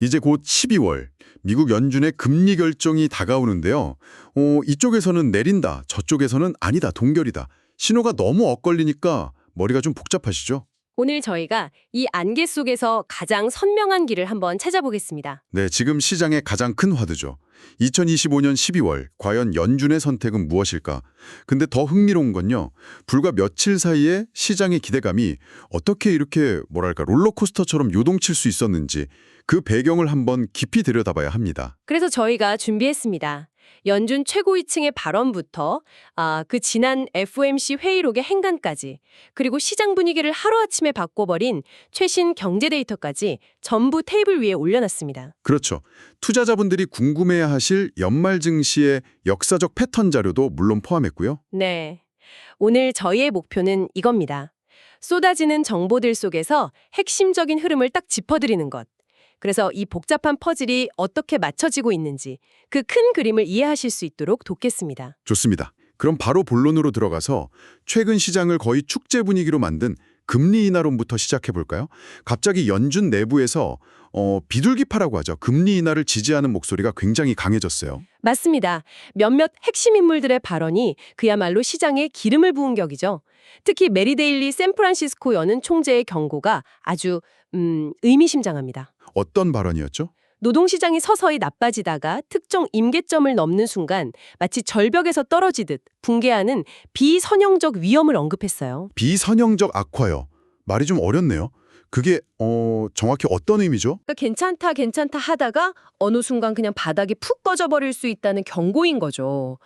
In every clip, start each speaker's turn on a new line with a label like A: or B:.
A: 이제 곧 12월 미국 연준의 금리 결정이 다가오는데요. 어, 이쪽에서는 내린다, 저쪽에서는 아니다, 동결이다. 신호가 너무 엇갈리니까 머리가 좀 복잡하시죠?
B: 오늘 저희가 이 안개 속에서 가장 선명한 길을 한번 찾아보겠습니다.
A: 네, 지금 시장의 가장 큰 화두죠. 2025년 12월 과연 연준의 선택은 무엇일까? 근데 더 흥미로운 건요. 불과 며칠 사이에 시장의 기대감이 어떻게 이렇게 뭐랄까 롤러코스터처럼 요동칠 수 있었는지 그 배경을 한번 깊이 들여다봐야 합니다.
B: 그래서 저희가 준비했습니다. 연준 최고위층의 발언부터 아, 그 지난 FOMC 회의록의 행간까지 그리고 시장 분위기를 하루아침에 바꿔버린 최신 경제 데이터까지 전부 테이블 위에 올려놨습니다.
A: 그렇죠. 투자자분들이 궁금해야 하실 연말 증시의 역사적 패턴 자료도 물론 포함했고요.
B: 네. 오늘 저희의 목표는 이겁니다. 쏟아지는 정보들 속에서 핵심적인 흐름을 딱 짚어드리는 것. 그래서 이 복잡한 퍼즐이 어떻게 맞춰지고 있는지 그 큰 그림을 이해하실 수 있도록 돕겠습니다.
A: 좋습니다. 그럼 바로 본론으로 들어가서 최근 시장을 거의 축제 분위기로 만든 금리 인하론부터 시작해 볼까요? 갑자기 연준 내부에서 어, 비둘기파라고 하죠. 금리 인하를 지지하는 목소리가 굉장히 강해졌어요.
B: 맞습니다. 몇몇 핵심 인물들의 발언이 그야말로 시장에 기름을 부은 격이죠. 특히 메리데일리 샌프란시스코 여는 총재의 경고가 아주 음, 의미심장합니다.
A: 어떤 발언이었죠?
B: 노동시장이 서서히 나빠지다가 특정 임계점을 넘는 순간 마치 절벽에서 떨어지듯 붕괴하는 비선형적 위험을 언급했어요.
A: 비선형적 악화요. 말이 좀 어렵네요. 그게 어, 정확히 어떤 의미죠?
B: 그러니까 괜찮다 괜찮다 하다가 어느 순간 그냥 바닥이 푹 꺼져버릴 수 있다는 경고인 거죠.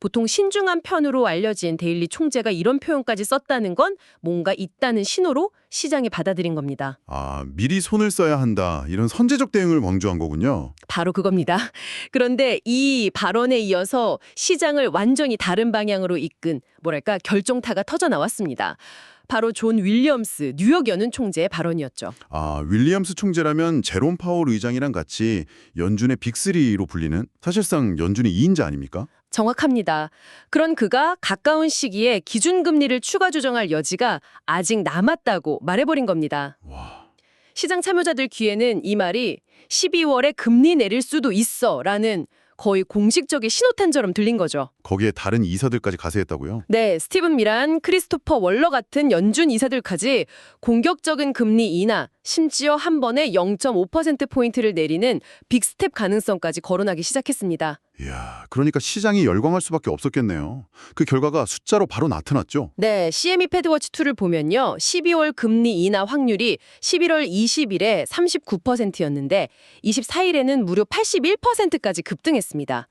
B: 보통 신중한 편으로 알려진 데일리 총재가 이런 표현까지 썼다는 건 뭔가 있다는 신호로 시장에 받아들인 겁니다.
A: 아, 미리 손을 써야 한다. 이런 선제적 대응을 강조한 거군요.
B: 바로 그겁니다. 그런데 이 발언에 이어서 시장을 완전히 다른 방향으로 이끈 뭐랄까 결정타가 터져 나왔습니다. 바로 존 윌리엄스 뉴욕 연은 총재의 발언이었죠.
A: 아, 윌리엄스 총재라면 제롬 파월 의장이랑 같이 연준의 빅3로 불리는 사실상 연준의 2인자 아닙니까?
B: 정확합니다. 그런 그가 가까운 시기에 기준금리를 추가 조정할 여지가 아직 남았다고 말해버린 겁니다.
A: 와,
B: 시장 참여자들 귀에는 이 말이 12월에 금리 내릴 수도 있어 라는 거의 공식적인 신호탄처럼 들린 거죠.
A: 거기에 다른 이사들까지 가세했다고요?
B: 네, 스티븐 미란, 크리스토퍼 월러 같은 연준 이사들까지 공격적인 금리 인하, 심지어 한 번에 0.5%포인트를 내리는 빅스텝 가능성까지 거론하기 시작했습니다.
A: 이야, 그러니까 시장이 열광할 수밖에 없었겠네요. 그 결과가 숫자로 바로 나타났죠.
B: 네, CME 패드워치2를 보면요. 12월 금리 인하 확률이 11월 20일에 39%였는데 24일에는 무려 81%까지 급등했습니다.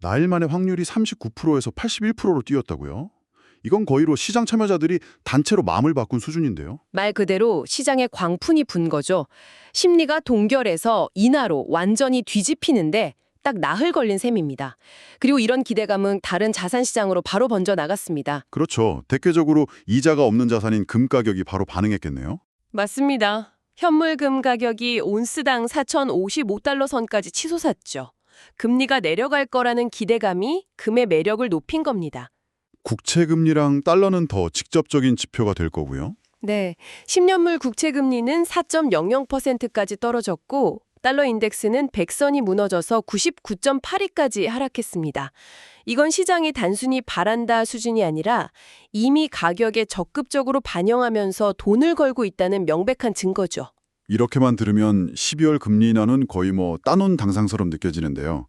A: 나일 만에 확률이 39%에서 81%로 뛰었다고요? 이건 거의로 시장 참여자들이 단체로 마음을 바꾼 수준인데요.
B: 말 그대로 시장에 광푼이 분 거죠. 심리가 동결해서 인하로 완전히 뒤집히는데 딱 나흘 걸린 셈입니다. 그리고 이런 기대감은 다른 자산 시장으로 바로 번져 나갔습니다.
A: 그렇죠. 대표적으로 이자가 없는 자산인 금 가격이 바로 반응했겠네요.
B: 맞습니다. 현물금 가격이 온스당 4,055달러 선까지 치솟았죠. 금리가 내려갈 거라는 기대감이 금의 매력을 높인 겁니다.
A: 국채 금리랑 달러는 더 직접적인 지표가 될 거고요.
B: 네, 10년물 국채 금리는 4.00%까지 떨어졌고 달러 인덱스는 100선이 무너져서 99.82까지 하락했습니다. 이건 시장이 단순히 바란다 수준이 아니라 이미 가격에 적극적으로 반영하면서 돈을 걸고 있다는 명백한 증거죠.
A: 이렇게만 들으면 12월 금리 인하는 거의 뭐 따놓은 당상처럼 느껴지는데요.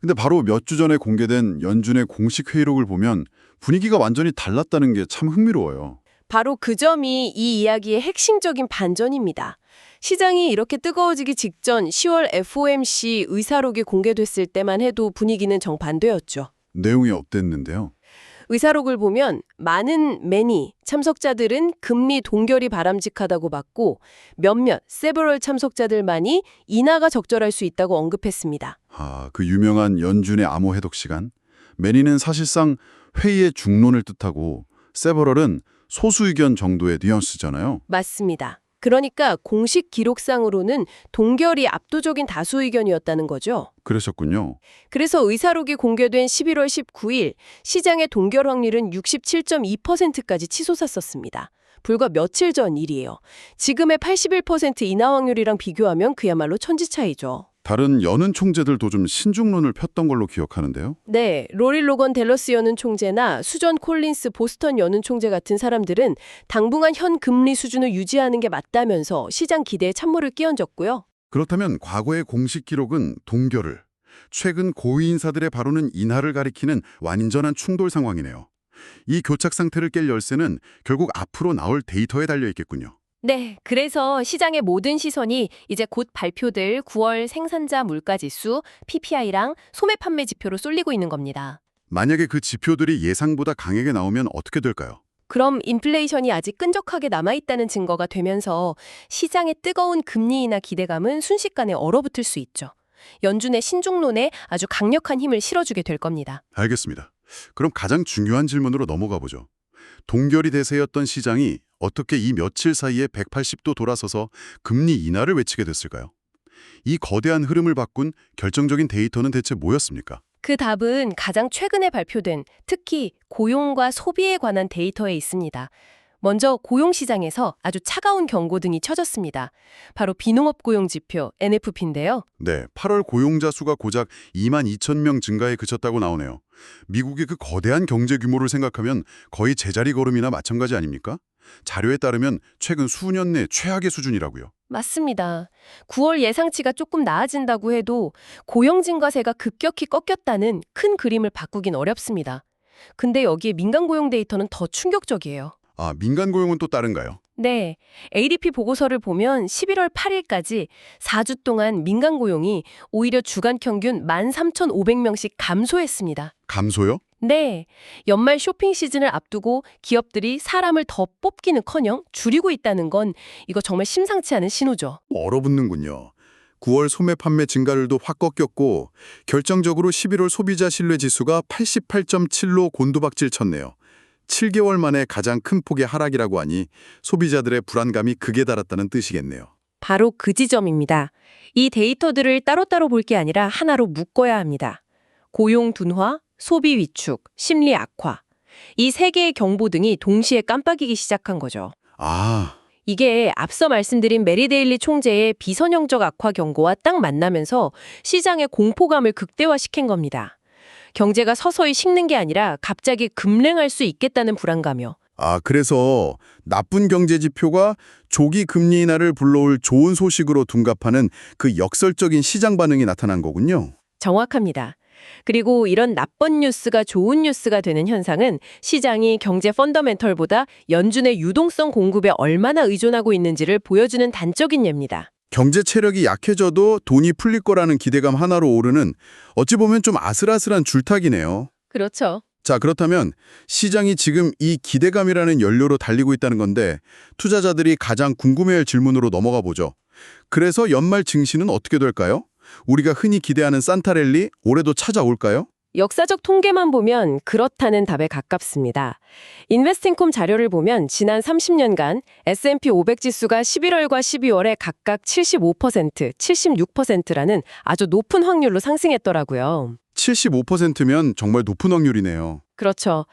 A: 근데 바로 몇 주 전에 공개된 연준의 공식 회의록을 보면 분위기가 완전히 달랐다는 게 참 흥미로워요.
B: 바로 그 점이 이 이야기의 핵심적인 반전입니다. 시장이 이렇게 뜨거워지기 직전 10월 FOMC 의사록이 공개됐을 때만 해도 분위기는 정반대였죠.
A: 내용이 어땠는데요?
B: 의사록을 보면 많은 매니 참석자들은 금리 동결이 바람직하다고 봤고 몇몇 세버럴 참석자들만이 인하가 적절할 수 있다고 언급했습니다.
A: 아, 그 유명한 연준의 암호 해독 시간. 매니는 사실상 회의의 중론을 뜻하고 세버럴은 소수 의견 정도의 뉘앙스잖아요.
B: 맞습니다. 그러니까 공식 기록상으로는 동결이 압도적인 다수 의견이었다는 거죠.
A: 그러셨군요.
B: 그래서 의사록이 공개된 11월 19일 시장의 동결 확률은 67.2%까지 치솟았었습니다. 불과 며칠 전 일이에요. 지금의 81% 인하 확률이랑 비교하면 그야말로 천지 차이죠.
A: 다른 여는 총재들도 좀 신중론을 폈던 걸로 기억하는데요.
B: 네, 로리 로건 델러스 연은 총재나 수전 콜린스 보스턴 연은 총재 같은 사람들은 당분간 현 금리 수준을 유지하는 게 맞다면서 시장 기대에 찬물을 끼얹었고요.
A: 그렇다면 과거의 공식 기록은 동결을, 최근 고위 인사들의 발언은 인하를 가리키는 완전한 충돌 상황이네요. 이 교착 상태를 깰 열쇠는 결국 앞으로 나올 데이터에 달려 있겠군요.
C: 네, 그래서 시장의 모든 시선이 이제 곧 발표될 9월 생산자 물가 지수, PPI랑 소매 판매 지표로 쏠리고 있는 겁니다.
A: 만약에 그 지표들이 예상보다 강하게 나오면 어떻게 될까요?
B: 그럼 인플레이션이 아직 끈적하게 남아있다는 증거가 되면서 시장의 뜨거운 금리 인하 기대감은 순식간에 얼어붙을 수 있죠. 연준의 신중론에 아주 강력한 힘을 실어주게 될 겁니다.
A: 알겠습니다. 그럼 가장 중요한 질문으로 넘어가 보죠. 동결이 대세였던 시장이 어떻게 이 며칠 사이에 180도 돌아서서 금리 인하를 외치게 됐을까요? 이 거대한 흐름을 바꾼 결정적인 데이터는 대체 뭐였습니까?
B: 그 답은 가장 최근에 발표된 특히 고용과 소비에 관한 데이터에 있습니다. 먼저 고용 시장에서 아주 차가운 경고등이 쳐졌습니다. 바로 비농업 고용 지표 NFP인데요.
A: 네, 8월 고용자 수가 고작 2만 2천 명 증가에 그쳤다고 나오네요. 미국의 그 거대한 경제 규모를 생각하면 거의 제자리 걸음이나 마찬가지 아닙니까? 자료에 따르면 최근 수년 내 최악의 수준이라고요.
B: 맞습니다. 9월 예상치가 조금 나아진다고 해도 고용 증가세가 급격히 꺾였다는 큰 그림을 바꾸긴 어렵습니다. 근데 여기에 민간 고용 데이터는 더 충격적이에요.
A: 아, 민간 고용은 또 다른가요?
B: 네, ADP 보고서를 보면 11월 8일까지 4주 동안 민간 고용이 오히려 주간 평균 13,500명씩 감소했습니다.
A: 감소요?
B: 네, 연말 쇼핑 시즌을 앞두고 기업들이 사람을 더 뽑기는커녕 줄이고 있다는 건 이거 정말 심상치 않은 신호죠.
A: 얼어붙는군요. 9월 소매 판매 증가율도 확 꺾였고 결정적으로 11월 소비자 신뢰 지수가 88.7로 곤두박질 쳤네요. 7개월 만에 가장 큰 폭의 하락이라고 하니 소비자들의 불안감이 극에 달았다는 뜻이겠네요.
B: 바로 그 지점입니다. 이 데이터들을 따로따로 볼 게 아니라 하나로 묶어야 합니다. 고용 둔화, 소비 위축, 심리 악화. 이 세 개의 경보 등이 동시에 깜빡이기 시작한 거죠.
A: 아,
B: 이게 앞서 말씀드린 메리데일리 총재의 비선형적 악화 경고와 딱 만나면서 시장의 공포감을 극대화시킨 겁니다. 경제가 서서히 식는 게 아니라 갑자기 급랭할 수 있겠다는 불안감이요.
A: 아 그래서 나쁜 경제 지표가 조기 금리 인하를 불러올 좋은 소식으로 둔갑하는 그 역설적인 시장 반응이 나타난 거군요.
B: 정확합니다. 그리고 이런 나쁜 뉴스가 좋은 뉴스가 되는 현상은 시장이 경제 펀더멘털보다 연준의 유동성 공급에 얼마나 의존하고 있는지를 보여주는 단적인 예입니다.
A: 경제 체력이 약해져도 돈이 풀릴 거라는 기대감 하나로 오르는 어찌 보면 좀 아슬아슬한 줄타기네요.
B: 그렇죠.
A: 자, 그렇다면 시장이 지금 이 기대감이라는 연료로 달리고 있다는 건데 투자자들이 가장 궁금해할 질문으로 넘어가 보죠. 그래서 연말 증시는 어떻게 될까요? 우리가 흔히 기대하는 산타랠리 올해도 찾아올까요?
B: 역사적 통계만 보면 그렇다는 답에 가깝습니다. 인베스팅콤 자료를 보면 지난 30년간 S&P 500 지수가 11월과 12월에 각각 75%, 76%라는 아주 높은 확률로 상승했더라고요.
A: 75%면 정말 높은 확률이네요.
B: 그렇죠.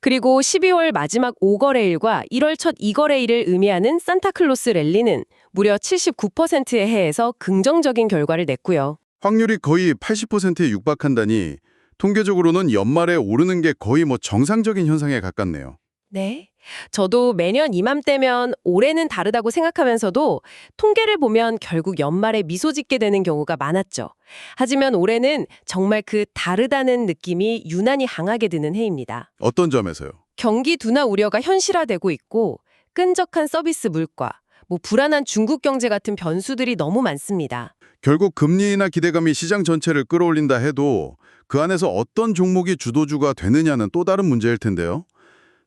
B: 그리고 12월 마지막 5거래일과 1월 첫 2거래일을 의미하는 산타클로스 랠리는 무려 79%에 해해서 긍정적인 결과를 냈고요.
A: 확률이 거의 80%에 육박한다니 통계적으로는 연말에 오르는 게 거의 뭐 정상적인 현상에 가깝네요.
B: 네. 저도 매년 이맘때면 올해는 다르다고 생각하면서도 통계를 보면 결국 연말에 미소 짓게 되는 경우가 많았죠. 하지만 올해는 정말 그 다르다는 느낌이 유난히 강하게 드는 해입니다.
A: 어떤 점에서요?
B: 경기 둔화 우려가 현실화되고 있고 끈적한 서비스 물가, 뭐 불안한 중국 경제 같은 변수들이 너무 많습니다.
A: 결국 금리 인하 기대감이 시장 전체를 끌어올린다 해도 그 안에서 어떤 종목이 주도주가 되느냐는 또 다른 문제일 텐데요.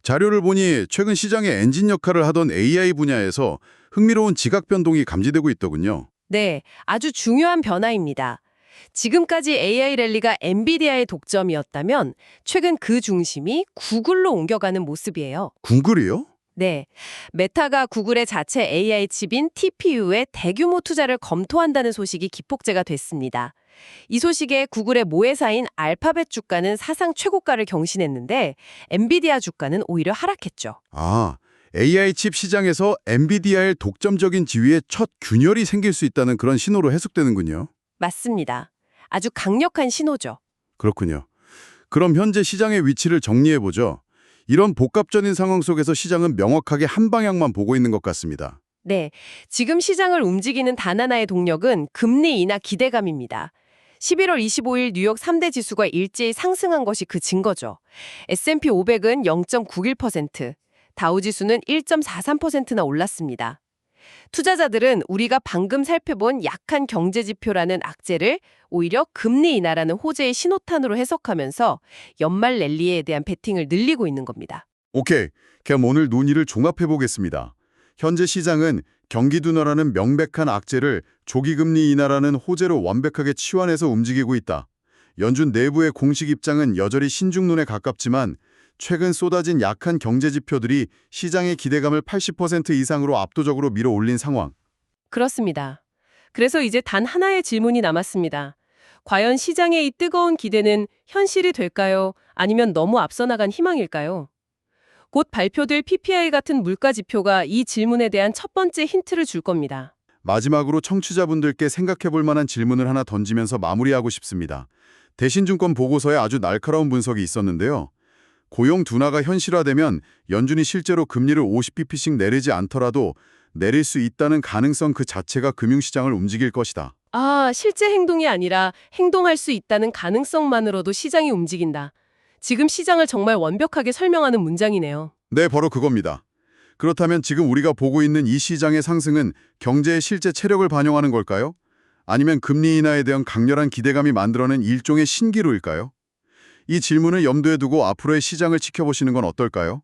A: 자료를 보니 최근 시장의 엔진 역할을 하던 AI 분야에서 흥미로운 지각 변동이 감지되고 있더군요.
B: 네, 아주 중요한 변화입니다. 지금까지 AI 랠리가 엔비디아의 독점이었다면 최근 그 중심이 구글로 옮겨가는 모습이에요.
A: 구글이요?
B: 네. 메타가 구글의 자체 AI 칩인 TPU에 대규모 투자를 검토한다는 소식이 기폭제가 됐습니다. 이 소식에 구글의 모회사인 알파벳 주가는 사상 최고가를 경신했는데 엔비디아 주가는 오히려 하락했죠.
A: 아, AI 칩 시장에서 엔비디아의 독점적인 지위에 첫 균열이 생길 수 있다는 그런 신호로 해석되는군요.
B: 맞습니다. 아주 강력한 신호죠.
A: 그렇군요. 그럼 현재 시장의 위치를 정리해보죠. 이런 복합적인 상황 속에서 시장은 명확하게 한 방향만 보고 있는 것 같습니다.
B: 네, 지금 시장을 움직이는 단 하나의 동력은 금리 인하 기대감입니다. 11월 25일 뉴욕 3대 지수가 일제히 상승한 것이 그 증거죠. S&P 500은 0.91%, 다우지수는 1.43%나 올랐습니다. 투자자들은 우리가 방금 살펴본 약한 경제 지표라는 악재를 오히려 금리 인하라는 호재의 신호탄으로 해석하면서 연말 랠리에 대한 베팅을 늘리고 있는 겁니다.
A: 오케이. 그럼 오늘 논의를 종합해 보겠습니다. 현재 시장은 경기 둔화라는 명백한 악재를 조기금리 인하라는 호재로 완벽하게 치환해서 움직이고 있다. 연준 내부의 공식 입장은 여전히 신중론에 가깝지만 최근 쏟아진 약한 경제 지표들이 시장의 기대감을 80% 이상으로 압도적으로 밀어올린 상황.
B: 그렇습니다. 그래서 이제 단 하나의 질문이 남았습니다. 과연 시장의 이 뜨거운 기대는 현실이 될까요? 아니면 너무 앞서 나간 희망일까요? 곧 발표될 PPI 같은 물가 지표가 이 질문에 대한 첫 번째 힌트를 줄 겁니다.
A: 마지막으로 청취자분들께 생각해 볼 만한 질문을 하나 던지면서 마무리하고 싶습니다. 대신증권 보고서에 아주 날카로운 분석이 있었는데요. 고용 둔화가 현실화되면 연준이 실제로 금리를 50bp씩 내리지 않더라도 내릴 수 있다는 가능성 그 자체가 금융시장을 움직일 것이다.
B: 아, 실제 행동이 아니라 행동할 수 있다는 가능성만으로도 시장이 움직인다. 지금 시장을 정말 완벽하게 설명하는 문장이네요.
A: 네, 바로 그겁니다. 그렇다면 지금 우리가 보고 있는 이 시장의 상승은 경제의 실제 체력을 반영하는 걸까요? 아니면 금리 인하에 대한 강렬한 기대감이 만들어낸 일종의 신기루일까요? 이 질문을 염두에 두고 앞으로의 시장을 지켜보시는 건 어떨까요?